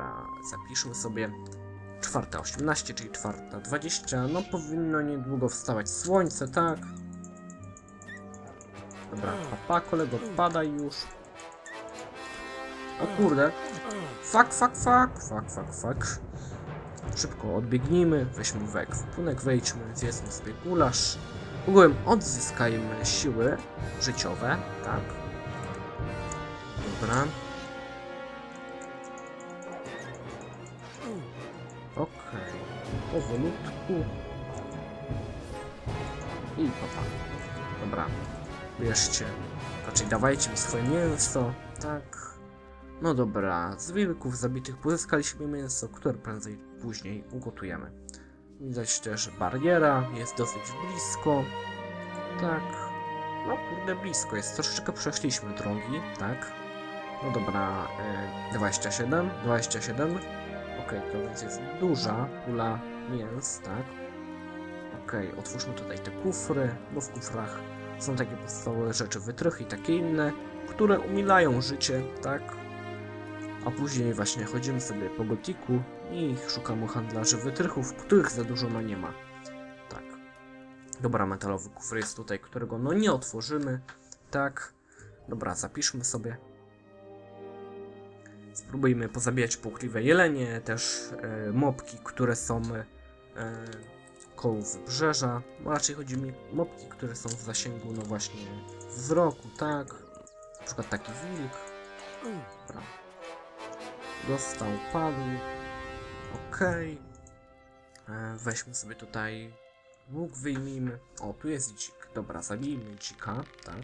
Dobra, zapiszmy sobie czwarta 18, czyli czwarta 20. No powinno niedługo wstawać słońce, tak? Dobra, papa, kolego, odpadaj już. O kurde. Fuck, fuck, fuck, fuck, fuck, fuck. Szybko odbiegnijmy, weźmy w ekwipunek, wejdźmy, zjedzmy sobie gulasz. Ogółem odzyskajmy siły życiowe, tak? Dobra. Powolutku. I papa. Dobra. Bierzcie. Raczej dawajcie mi swoje mięso. Tak. No dobra. Z wilków zabitych pozyskaliśmy mięso, które prędzej później ugotujemy. Widać też bariera. Jest dosyć blisko. Tak. No kurde blisko jest. Troszeczkę przeszliśmy drogi. Tak. No dobra. E, 27. 27. Okej, to więc jest duża pula mięs, tak? Okej, otwórzmy tutaj te kufry, bo w kufrach są takie podstawowe rzeczy, wytrychy i takie inne, które umilają życie, tak? A później właśnie chodzimy sobie po gotiku i szukamy handlarzy wytrychów, których za dużo no nie ma. Tak. Dobra, metalowy kufr jest tutaj, którego no nie otworzymy, tak? Dobra, zapiszmy sobie. Spróbujmy pozabijać płochliwe jelenie, też e, mopki, które są e, koło wybrzeża. Bo raczej chodzi mi o mopki, które są w zasięgu, no właśnie, wzroku, tak? Na przykład taki wilk. Dobra. Dostał, padł. Okej. E, Weźmy sobie tutaj łuk, wyjmijmy. O, tu jest dzik. Dobra, zabijmy dzika, tak?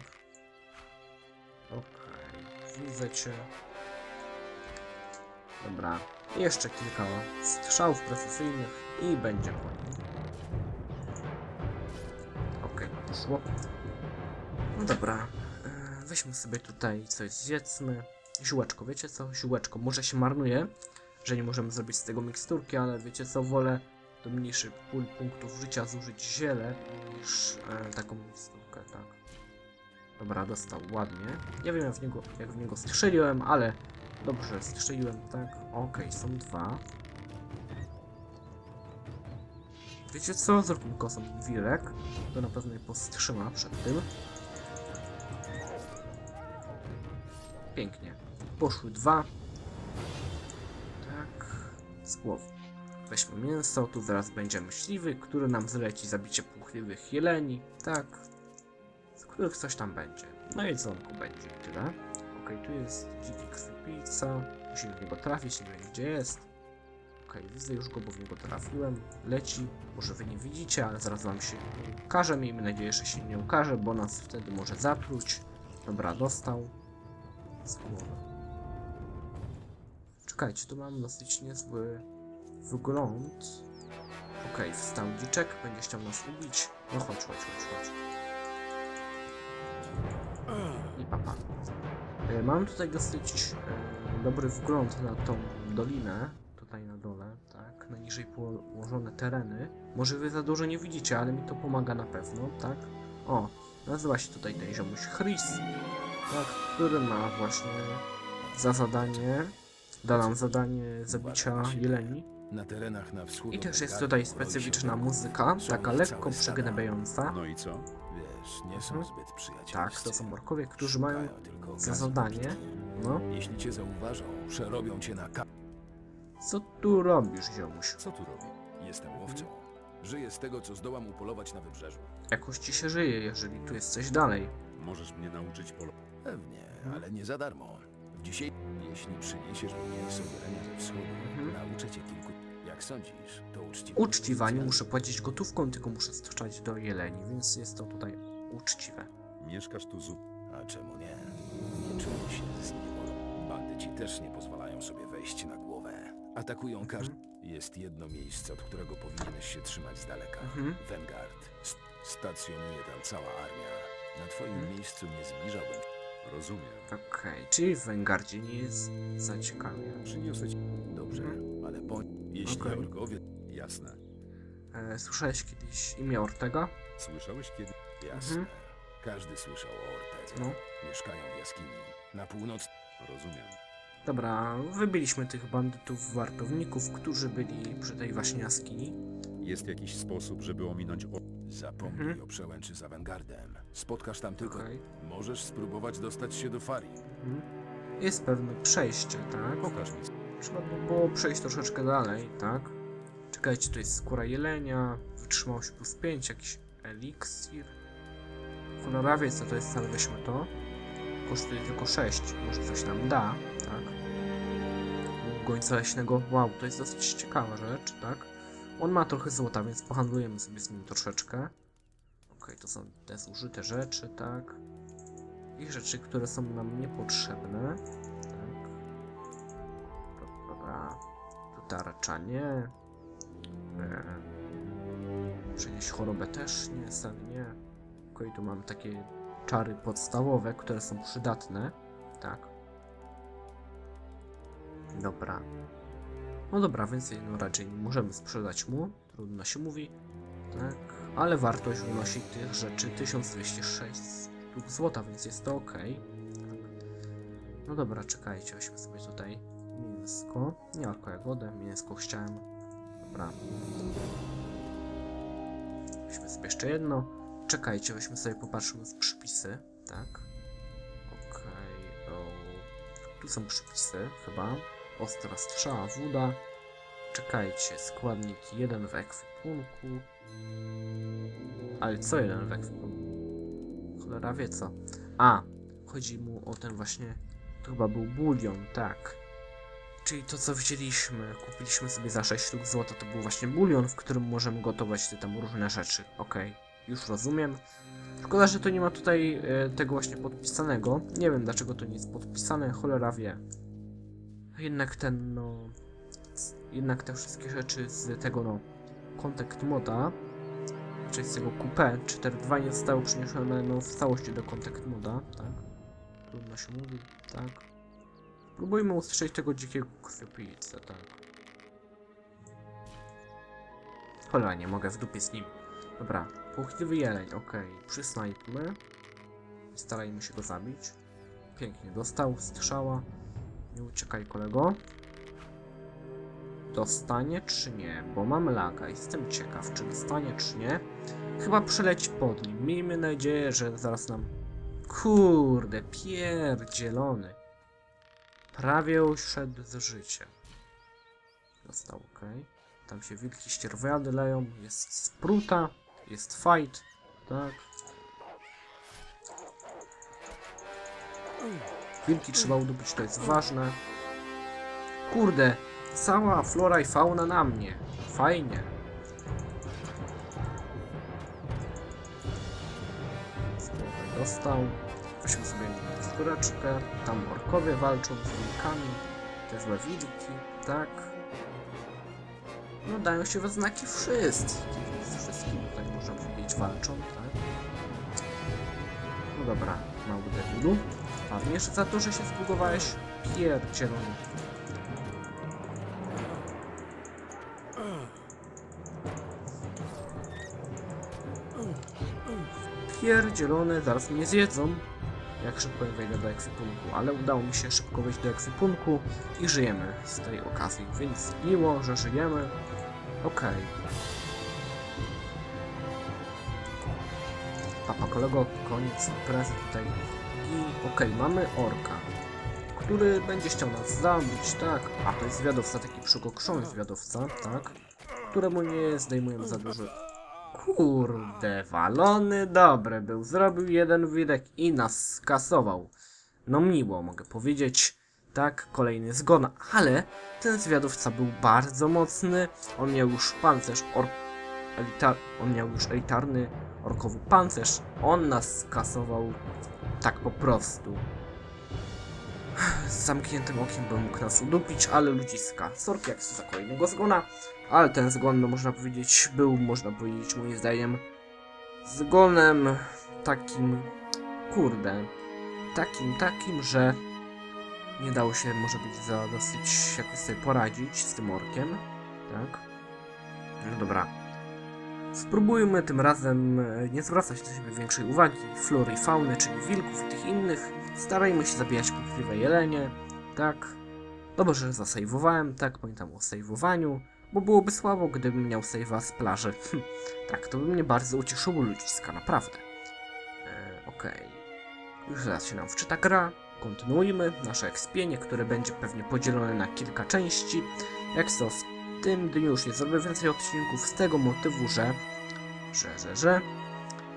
Okej, widzę cię. Dobra, jeszcze kilka strzałów precyzyjnych i będzie po. Okej, poszło. No dobra, e, weźmy sobie tutaj coś zjedzmy. Ziółeczko, wiecie co? Ziółeczko, może się marnuje, że nie możemy zrobić z tego miksturki, ale wiecie co? Wolę do mniejszych pól punktów życia zużyć ziele niż e, taką miksturkę, tak. Dobra, dostał ładnie. Nie wiem jak w niego, jak w niego strzeliłem, ale Dobrze, strzeliłem, tak? Okej, są dwa. Wiecie co? Zróbmy kosą wirek. To na pewno je powstrzyma przed tym. Pięknie. Poszły dwa. Tak. Z głowy. Weźmy mięso. Tu zaraz będzie myśliwy, który nam zleci zabicie płochliwych jeleni. Tak. Których coś tam będzie. No jedzonku będzie i tyle. Okej, tu jest dziki krwipica. Musimy w niego trafić, nie wiem gdzie jest. Okej, widzę już go, bo w niego trafiłem. Leci. Może wy nie widzicie, ale zaraz wam się ukaże. Miejmy nadzieję, że się nie ukaże, bo nas wtedy może zapluć. Dobra, dostał. Z głowy. Czekajcie, tu mam dosyć niezły wygląd. Okej, wstał dziczek, będzie chciał nas ubić. No chodź, chodź, chodź, chodź. Mam tutaj dosyć e, dobry wgląd na tą dolinę, tutaj na dole, tak, na niżej położone tereny. Może wy za dużo nie widzicie, ale mi to pomaga na pewno, tak. O, nazywa się tutaj ten ziomuś Chris, tak, który ma właśnie za zadanie, da nam zadanie zabicia jeleni. I też jest tutaj specyficzna muzyka, taka lekko przygnębiająca. No i co? Nie są Mhm. zbyt. Tak, to są morkowie, którzy mają Szukają tylko za zadanie, no. Jeśli cię zauważą, przerobią cię na ka... Co tu robisz, ziomuś? Co tu robi? Jestem łowcą. Żyję z tego, co zdołam upolować na wybrzeżu. Jakoś ci się żyje, jeżeli tu jest coś dalej. Możesz mnie nauczyć polo... Pewnie, Mhm. ale nie za darmo. Dzisiaj, jeśli przyniesiesz mi mięso jelenia ze wschodu, Mhm. nauczę cię kilku... Jak sądzisz, to uczciwe... Uczciwa, nie muszę płacić gotówką, tylko muszę strzelać do jeleni, więc jest to tutaj uczciwe. Mieszkasz tu zu... A czemu nie? Nie czuję się z niewolą. Bandyci też nie pozwalają sobie wejść na głowę. Atakują każdy. Jest jedno miejsce, od którego powinieneś się trzymać z daleka. Mhm. Vanguard. S- stacjonuje tam cała armia. Na twoim Mhm. miejscu nie zbliżałbym. Rozumiem. Okej, czyli w Vanguardzie nie jest za ciekawie. Przyniosę ci... Dobrze, Mhm. ale bądź... Jeśli orkowie... Jasne. E, słyszałeś kiedyś imię Ortega? Słyszałeś kiedy... Jasne. Mhm. Każdy słyszał o Ortece. No. Mieszkają w jaskini. Na północ... Rozumiem. Dobra, wybiliśmy tych bandytów, wartowników, którzy byli przy tej właśnie jaskini. Jest jakiś sposób, żeby ominąć o... Zapomnij Mhm. o przełęczy z Avangardem. Spotkasz tam tylko... Okej. Możesz spróbować dostać się do Farii. Mhm. Jest pewne przejście, tak? Pokaż mi. Trzeba by było przejść troszeczkę dalej, tak? Czekajcie, to jest skóra jelenia, wytrzymałość plus 5, jakiś eliksir. Kolorowie, co to jest, ale weźmy to. Kosztuje tylko 6, może coś nam da, tak? Gońca leśnego, wow, to jest dosyć ciekawa rzecz, tak? On ma trochę złota, więc pohandlujemy sobie z nim troszeczkę. Okej, to są te zużyte rzeczy, tak? I rzeczy, które są nam niepotrzebne, tak? Dobra, tu tarcza nie. Przenieść chorobę też nie, sen nie. Okej, tu mam takie czary podstawowe, które są przydatne. Tak. Dobra. No dobra, więcej no raczej nie możemy sprzedać mu. Trudno się mówi. Tak. Ale wartość wynosi tych rzeczy 1206 sztuk złota, więc jest to ok. Tak. No dobra, czekajcie, weźmy sobie tutaj mięsko. Nie tylko jagodę, mięsko chciałem. Dobra. Weźmy sobie jeszcze jedno. Czekajcie, weźmy sobie, popatrzmy w przypisy. Tak. Okej. o, Tu są przypisy, chyba. Ostra strzała, woda. Czekajcie, składnik jeden w ekwipunku. Ale co jeden w ekwipunku? Cholera wie co. A, chodzi mu o ten właśnie. To chyba był bulion, tak. Czyli to co wzięliśmy, kupiliśmy sobie za 6 sztuk złota, to był właśnie bulion, w którym możemy gotować te tam różne rzeczy. Okej, już rozumiem. Szkoda, że to nie ma tutaj e, tego właśnie podpisanego. Nie wiem dlaczego to nie jest podpisane, cholera wie. Jednak ten no... Jednak te wszystkie rzeczy z tego no... Contact moda, czyli z tego coupé 4.2 nie zostały przeniesione no, w całości do Contact moda, tak? Trudno się mówi, tak? Spróbujmy usłyszeć tego dzikiego krwiopijcę, tak? Cholera, nie mogę w dupie z nim. Dobra, płochliwy jeleń, okej. Przysnajpmy. I starajmy się go zabić. Pięknie, dostał strzała. Nie uciekaj, kolego. Dostanie czy nie? Bo mam laga. Jestem ciekaw, czy dostanie czy nie. Chyba przeleci pod nim. Miejmy nadzieję, że zaraz nam... Kurde, pierdzielony. Prawie uszedł z życia. Dostał, ok. Tam się wilki ścierwiady leją. Jest spruta. Jest fight. Tak. Wilki trzeba udupić, to jest ważne. Kurde, cała flora i fauna na mnie. Fajnie. Dostał. Weźmy sobie skóreczkę. Tam orkowie walczą z wilkami. Te złe wilki, tak. No dają się we znaki wszyscy. Z wszystkimi tutaj można powiedzieć walczą, tak. No dobra, mały debilu. A wiesz za to, że się zbudowałeś? Pierdzielony. Pierdzielone, zaraz mnie zjedzą. Jak szybko ja wejdę do ekwipunku, ale udało mi się szybko wejść do ekwipunku i żyjemy z tej okazji, więc miło, że żyjemy. Okej. Papa kolego, koniec imprezy tutaj. I okej, mamy orka, który będzie chciał nas zabić, tak? A to jest zwiadowca, taki przygokszony zwiadowca, tak? Któremu nie zdejmujemy za dużo Kurde, walony dobry był. Zrobił jeden widok i nas skasował. No miło, mogę powiedzieć. Tak, kolejny zgon, ale ten zwiadowca był bardzo mocny. On miał już pancerz or... Elita... On miał już elitarny orkowy pancerz. On nas skasował tak po prostu. Z zamkniętym okiem bym mógł nas udupić, ale ludziska. Sorki jak za kolejnego zgona. Ale ten zgon, no można powiedzieć, był, można powiedzieć, moim zdaniem, zgonem takim, kurde, takim, takim, że nie dało się, może być, za dosyć jakoś sobie poradzić z tym orkiem, tak? No dobra. Spróbujmy tym razem e, nie zwracać do siebie większej uwagi, flory i fauny, czyli wilków i tych innych. Starajmy się zabijać płochliwe jelenie, tak? Dobrze, że zasejwowałem, tak, pamiętam o sejwowaniu, bo byłoby słabo, gdybym miał sejwa z plaży. Hm, tak, to by mnie bardzo ucieszyło ludziska, naprawdę. E, Okej. Już zaraz się nam wczyta gra. Kontynuujmy nasze ekspienie, które będzie pewnie podzielone na kilka części. Jak to w tym dniu już nie zrobię więcej odcinków z tego motywu, że... że, że, że...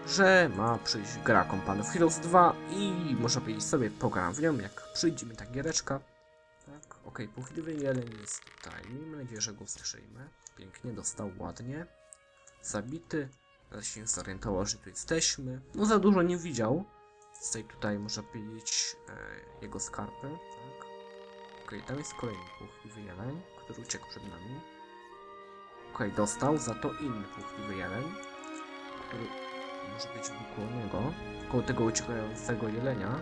że ma przyjść gra Company Heroes 2 i można powiedzieć sobie pogram w nią, jak przyjdzie mi ta giereczka. Okej, puchliwy jeleń jest tutaj. Miejmy nadzieję, że go usłyszymy. Pięknie, dostał ładnie. Zabity. Teraz się zorientował, że tu jesteśmy. No za dużo nie widział. Z tej tutaj można powiedzieć e, jego skarpy, tak. Okej, tam jest kolejny puchliwy jeleń, który uciekł przed nami. Okej, dostał za to inny puchliwy jeleń, który może być koło niego, koło tego uciekającego jelenia.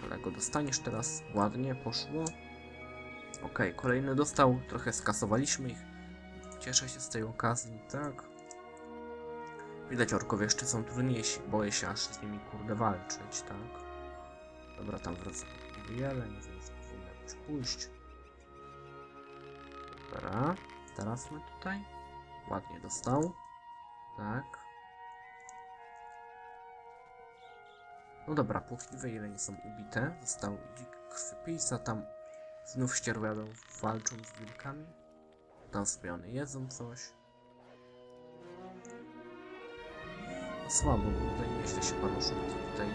Kolego, dostaniesz teraz ładnie, poszło. Okej, kolejny dostał, trochę skasowaliśmy ich. Cieszę się z tej okazji, tak. Widać orkowie jeszcze są trudniejsi, boję się aż z nimi kurde walczyć, tak. Dobra, tam wraca jeleń, więc powinno jakoś pójść. Dobra, teraz my tutaj. Ładnie dostał. Tak. No dobra, płochliwe jelenie są ubite. Został dzik krwiopijca, tam znów ścierwiadą walczą z wilkami. Tam sobie one jedzą coś. No słabo, bo tutaj nieźle się paruszą. Te tutaj,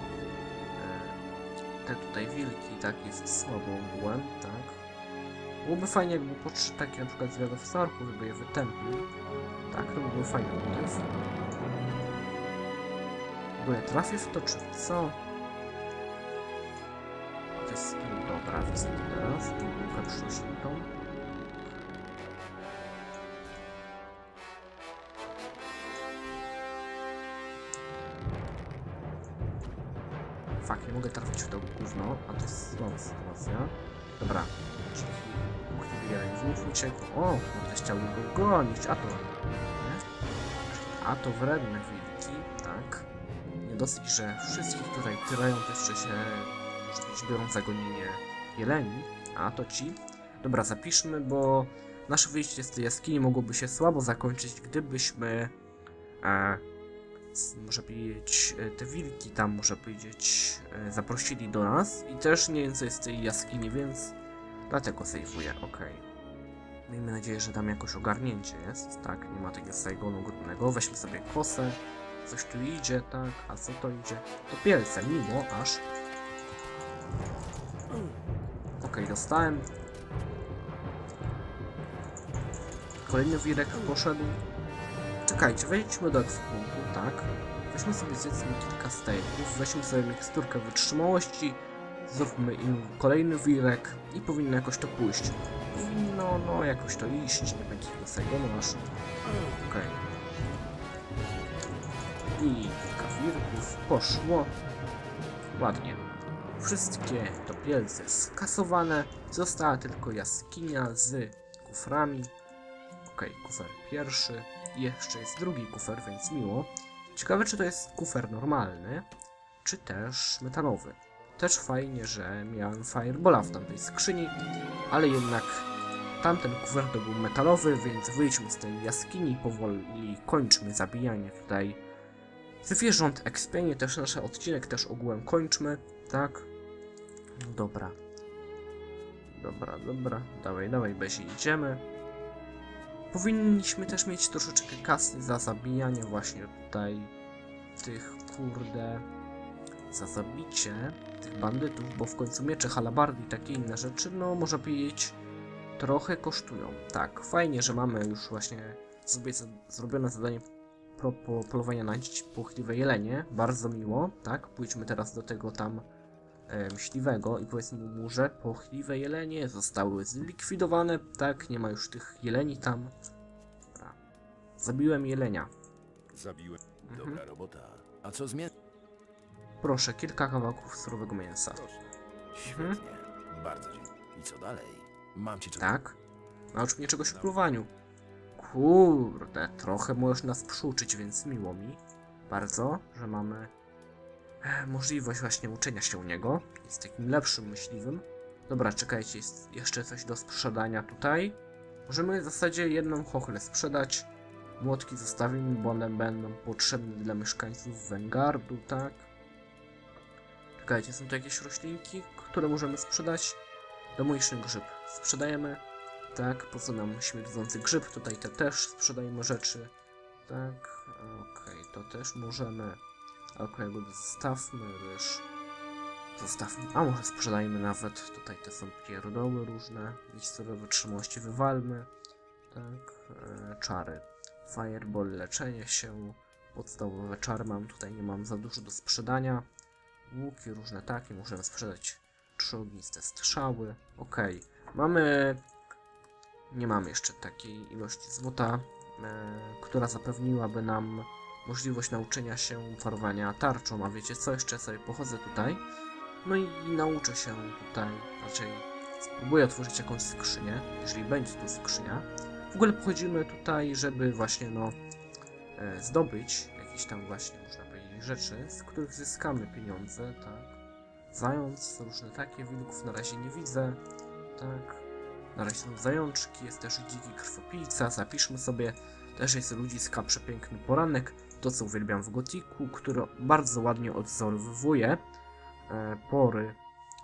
e, te tutaj wilki, tak, jest słabo ogółem, tak. Byłoby fajnie, jakby podszedł taki na przykład zwiadowca orków, żeby je wytępił. Tak, to by był fajny motyw. Bo ja trafię w to, czy co? To teraz. Tą bułkę przyrośniętą. Fak, nie mogę trafić w to gówno, a to jest zła sytuacja. Dobra, czyli uchybię znów uciekł. O, kurde, chciałbym go gonić, a to... A to wredne wilki, tak. Nie dosyć, że wszystkich tutaj tyrają, to jeszcze się, być, biorą za gonienie jeleni, a to ci. Dobra, zapiszmy, bo nasze wyjście z tej jaskini mogłoby się słabo zakończyć, gdybyśmy, e, może powiedzieć, e, te wilki tam, może powiedzieć, e, zaprosili do nas i też nie wiem, co jest w tej jaskini, więc dlatego sejwuję, okej. Miejmy nadzieję, że tam jakoś ogarnięcie jest, tak, nie ma takiego Saigonu grubnego. Weźmy sobie kosę, coś tu idzie, tak, a co to idzie? To pielce, mimo aż. Okej, dostałem. Kolejny wirek poszedł. Czekajcie, wejdźmy do ekwipunku, tak. Weźmy sobie zjedzmy kilka steaków, weźmy sobie miksturkę wytrzymałości, zróbmy im kolejny wirek i powinno jakoś to pójść. Powinno, no, jakoś to iść, nie będzie tego Saigonu aż. Okej. I kilka wirków poszło. Ładnie. Wszystkie topielce skasowane. Została tylko jaskinia z kuframi. Okej, kufer pierwszy. Jeszcze jest drugi kufer, więc miło. Ciekawe, czy to jest kufer normalny, czy też metalowy. Też fajnie, że miałem Firebola w tamtej skrzyni, ale jednak tamten kufer to był metalowy, więc wyjdźmy z tej jaskini i powoli kończmy zabijanie tutaj zwierząt, ekspienie, też nasz odcinek też ogółem kończmy, tak? Dobra. Dobra, dobra, dawaj, dawaj, bez idziemy. Powinniśmy też mieć troszeczkę kasy za zabijanie właśnie tutaj tych, kurde, za zabicie tych bandytów, bo w końcu miecze, halabardy i takie inne rzeczy, no można powiedzieć, trochę kosztują. Tak, fajnie, że mamy już właśnie sobie za zrobione zadanie polowania na dzieci płochliwe jelenie, bardzo miło, tak, pójdźmy teraz do tego tam myśliwego i powiedzmy mu, że płochliwe jelenie zostały zlikwidowane, tak, nie ma już tych jeleni tam. Dobra. Zabiłem jelenia. Zabiłem. Mhm. Dobra robota. A co zmie... Proszę, kilka kawałków surowego mięsa. Świetnie. Bardzo dziękuję. I co dalej? Mam ci. Tak? Naucz mnie czegoś o pływaniu. Kurde, trochę możesz nas przyuczyć, więc miło mi bardzo, że mamy e, możliwość właśnie uczenia się u niego. Jest takim lepszym myśliwym. Dobra, czekajcie, jest jeszcze coś do sprzedania tutaj. Możemy w zasadzie jedną chochlę sprzedać. Młotki zostawimy, bo one będą potrzebne dla mieszkańców Wengardu, tak? Czekajcie, są tu jakieś roślinki, które możemy sprzedać. Domójszy grzyb sprzedajemy. Tak, po co nam śmierdzący grzyb? Tutaj te też sprzedajemy rzeczy. Tak, okej, to też możemy. Okej, go zostawmy, ryż. Zostawmy. A może sprzedajmy nawet. Tutaj te są pierdoły różne. Miejscowe wytrzymałości wywalmy. Tak, e, czary. Fireball, leczenie się. Podstawowe czary mam. Tutaj nie mam za dużo do sprzedania. Łuki różne takie. Możemy sprzedać trzy ogniste strzały. Okej. Mamy... Nie mamy jeszcze takiej ilości złota, e, która zapewniłaby nam możliwość nauczenia się parowania tarczą. A wiecie co? Jeszcze sobie pochodzę tutaj. No i nauczę się tutaj, raczej spróbuję otworzyć jakąś skrzynię, jeżeli będzie tu skrzynia. W ogóle pochodzimy tutaj, żeby właśnie no e, zdobyć jakieś tam właśnie, można powiedzieć, rzeczy, z których zyskamy pieniądze, tak. Zając, różne takie, wilków na razie nie widzę, tak. Na razie są zajączki, jest też dziki krwopijca, zapiszmy sobie. Też jest ludziska przepiękny poranek, to co uwielbiam w gotiku, który bardzo ładnie odzorowuje e, pory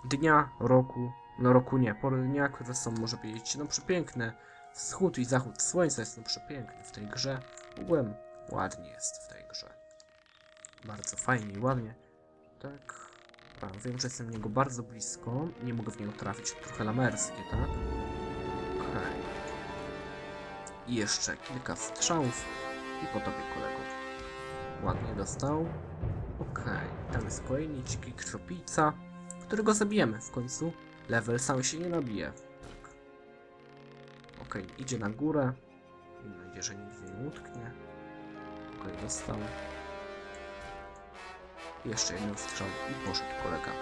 dnia, roku, no roku nie, pory dnia, które są, może powiedzieć, no przepiękne. Wschód i zachód słońca jest no przepiękny w tej grze. Ogółem ładnie jest w tej grze. Bardzo fajnie i ładnie. Tak. Wiem, że jestem niego bardzo blisko. Nie mogę w niego trafić. Trochę lamerskie, tak? Okej. I jeszcze kilka strzałów. I po tobie, kolego. Ładnie dostał. Okej, tam jest kolejny dziki krwiopijca, którego zabijemy w końcu. Level sam się nie nabije. Tak. Okej, idzie na górę. Mam nadzieję, że nigdzie nie utknie. Okej, dostał. Jeszcze jeden strzał i poszedł kolega.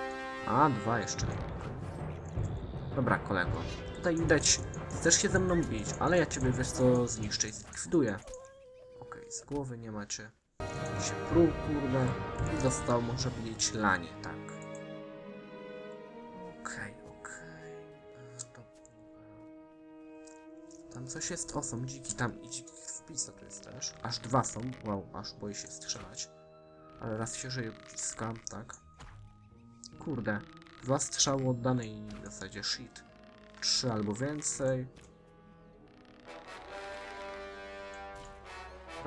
A, dwa jeszcze. Dobra, kolego. Tutaj widać, chcesz się ze mną bić, ale ja ciebie wiesz co zniszczę i zlikwiduję. Okej, z głowy nie macie się pruł, kurde, i dostał, może powiedzieć, lanie, tak. Okej, okej. E, to- Tam coś jest, o, są dziki, tam i dziki wpisa tu jest też. Aż dwa są, wow, aż boję się strzelać. Ale raz się żyje bliska, tak. Kurde, dwa strzały oddane i w zasadzie shit. Trzy albo więcej.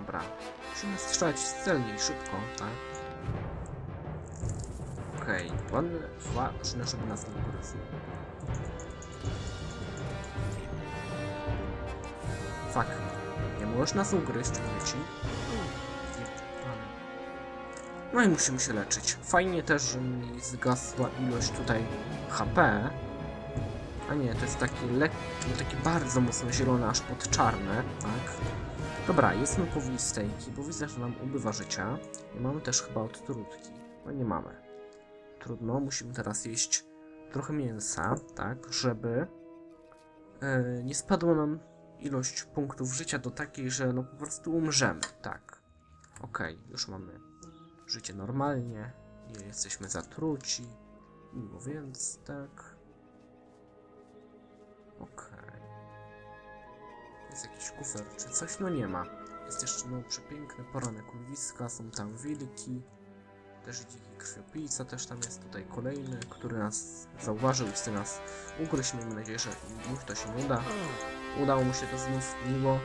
Dobra, Musimy strzelać celnie i szybko, tak? Okej, ładne, ważne, żeby nas nie ugryzł. Fuck, nie możesz nas ugryźć, mówię. No i musimy się leczyć. Fajnie też, że mi zgasła ilość tutaj HP. A nie, to jest taki lekki, taki bardzo mocno zielony, aż pod czarne, tak? Dobra, jedzmy powoli stejki, bo widzę, że nam ubywa życia. I mamy też chyba odtrutki. No nie mamy. Trudno, musimy teraz jeść trochę mięsa, tak, żeby e, nie spadła nam ilość punktów życia do takiej, że no po prostu umrzemy, tak. Okej, już mamy życie normalnie, nie jesteśmy zatruci, miło więc, tak. Okej. Jest jakiś kufer czy coś? No nie ma. Jest jeszcze no przepiękny poranek urwiska, są tam wilki. Też dziki krwiopijca też tam jest tutaj kolejny, który nas zauważył i chce nas ugryźć. Miejmy nadzieję, że mu to się uda. Udało mu się to znów miło.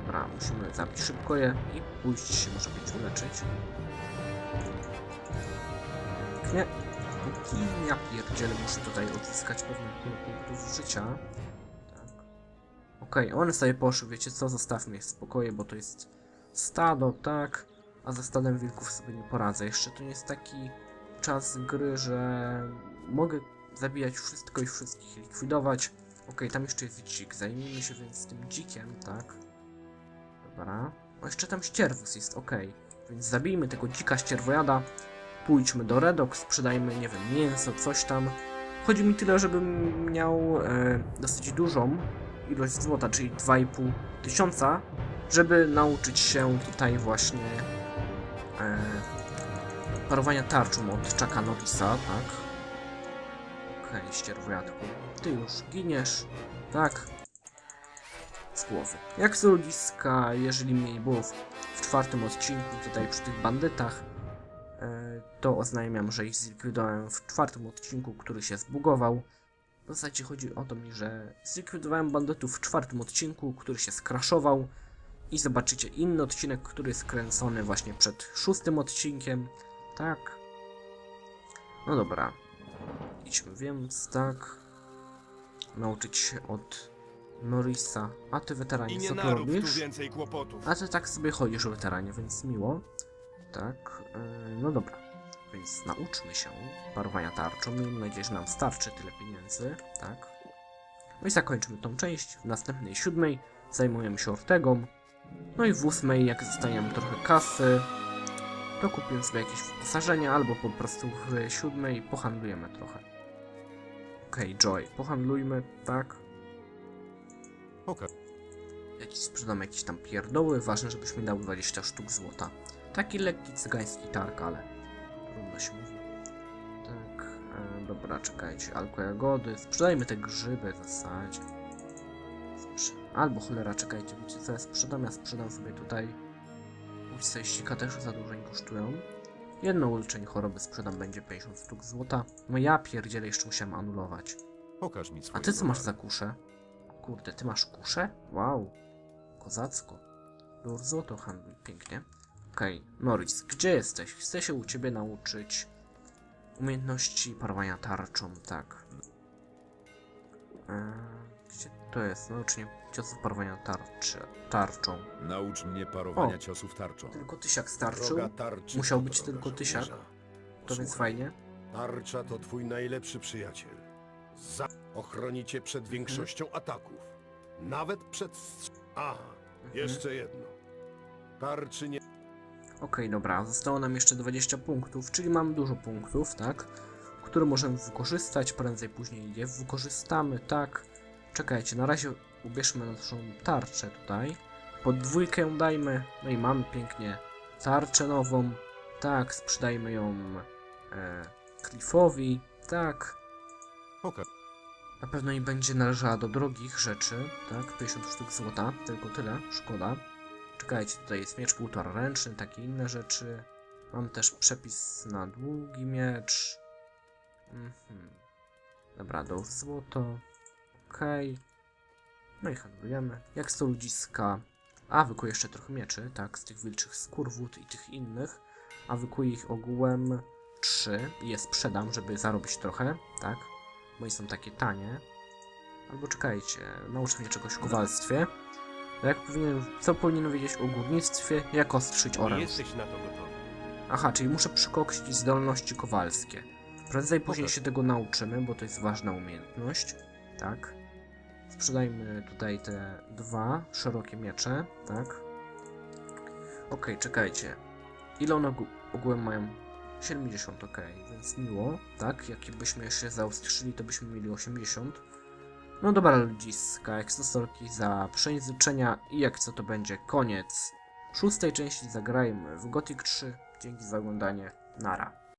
Dobra, musimy zabić szybko je i pójść się może być uleczyć. Nie. Póki ja pierdzielę, muszę tutaj odzyskać pewne punktów życia. Tak. Okej, one sobie poszły, wiecie co, zostawmy je w spokoju, bo to jest stado, tak? A ze stadem wilków sobie nie poradzę. Jeszcze to nie jest taki czas gry, że mogę zabijać wszystko i wszystkich likwidować. Okej, tam jeszcze jest dzik, zajmijmy się więc tym dzikiem, tak? Dobra. O, jeszcze tam ścierwus jest, okej. Więc zabijmy tego dzika ścierwojada. Pójdźmy do Redok, sprzedajmy, nie wiem, mięso, coś tam. Chodzi mi tyle, żebym miał e, dosyć dużą ilość złota, czyli 2,5 tysiąca, żeby nauczyć się tutaj właśnie e, parowania tarczą od Chucka Norrisa, tak? Okej, ścierwojatku. Ty już giniesz, tak? Z głowy. Jak z ludziska, jeżeli mnie nie było w, czwartym odcinku tutaj przy tych bandytach, to oznajmiam, że ich zlikwidowałem w czwartym odcinku, który się zbugował. W zasadzie chodzi o to mi, że zlikwidowałem bandytów w czwartym odcinku, który się skraszował i zobaczycie inny odcinek, który jest kręcony właśnie przed szóstym odcinkiem. Tak. No dobra. Idźmy więc, tak. Nauczyć się od Norrisa. A ty I weteranie, nie co narób tu robisz? więcej kłopotów. A ty tak sobie chodzisz, weteranie, więc miło. Tak, yy, no dobra. Więc nauczmy się parowania tarczą. Miejmy nadzieję, że nam starczy tyle pieniędzy, tak. No i zakończymy tą część. W następnej siódmej zajmujemy się Ortegą. No i w ósmej, jak zostaniemy trochę kasy, to kupimy sobie jakieś wyposażenie, albo po prostu w siódmej pohandlujemy trochę. Okej, Joy, pohandlujmy, tak. Pokaż. Jakiś sprzedam jakieś tam pierdoły, ważne żebyś mi dał 20 sztuk złota. Taki lekki cygański targ, ale dobra, czekajcie, alko jagody, sprzedajmy te grzyby w zasadzie. Sprze Albo cholera, czekajcie, wiecie co ja sprzedam? Ja sprzedam sobie tutaj Uciseścika też za dużo nie kosztują. Jedno uleczenie choroby sprzedam, będzie 50 sztuk złota. No ja pierdzielę, jeszcze musiałem anulować. Pokaż mi A ty co masz za kuszę? Kurde, ty masz kuszę? Wow. Kozacko. Lur złoto handluj, pięknie. Okej, Norris, gdzie jesteś? Chcę się u ciebie nauczyć umiejętności parowania tarczą, tak. Eee, gdzie to jest? Nauczenie ciosów parowania tarczy, tarczą. Naucz mnie parowania O. ciosów tarczą. Tylko tysiak starczył, Musiał być tylko tysiak. to więc fajnie. Tarcza to twój najlepszy przyjaciel. Za ochroni cię przed Mhm. większością ataków. Nawet przed... Aha, Mhm. jeszcze jedno. Tarczy nie... Okej, dobra, zostało nam jeszcze 20 punktów, czyli mam dużo punktów, tak? Które możemy wykorzystać, prędzej później je wykorzystamy, tak? Czekajcie, na razie ubierzmy naszą tarczę tutaj. Pod dwójkę dajmy, no i mamy pięknie tarczę nową, tak, sprzedajmy ją e, Cliffowi, tak. Pokaż. Na pewno nie będzie należała do drogich rzeczy, tak? 50 sztuk złota, tylko tyle, szkoda. Czekajcie, tutaj jest miecz półtora ręczny, takie inne rzeczy. Mam też przepis na długi miecz. Mhm. Dobra, do złoto. Okej. No i handlujemy. Jak są ludziska? A, wykuję jeszcze trochę mieczy, tak, z tych wilczych skurwód i tych innych. A wykuję ich ogółem 3 i je sprzedam, żeby zarobić trochę, tak? Bo są takie tanie. Albo czekajcie, nauczę mnie czegoś o kowalstwie. Jak powinien, co powinienem wiedzieć o górnictwie? Jak ostrzyć Nie oręż? jesteś na to gotowy. Aha, czyli muszę przykoksić zdolności kowalskie. Prędzej później się tego nauczymy, bo to jest ważna umiejętność. Tak. Sprzedajmy tutaj te dwa szerokie miecze, tak. Okej, czekajcie. Ile one ogó- ogółem mają? 70, okej, więc miło, tak? Jakbyśmy jeszcze zaostrzyli, to byśmy mieli 80. No dobra, ludziska, ekstresorki za przejęzyczenia i jak co to będzie koniec szóstej części zagrajmy w Gothic 3. Dzięki za oglądanie. Nara.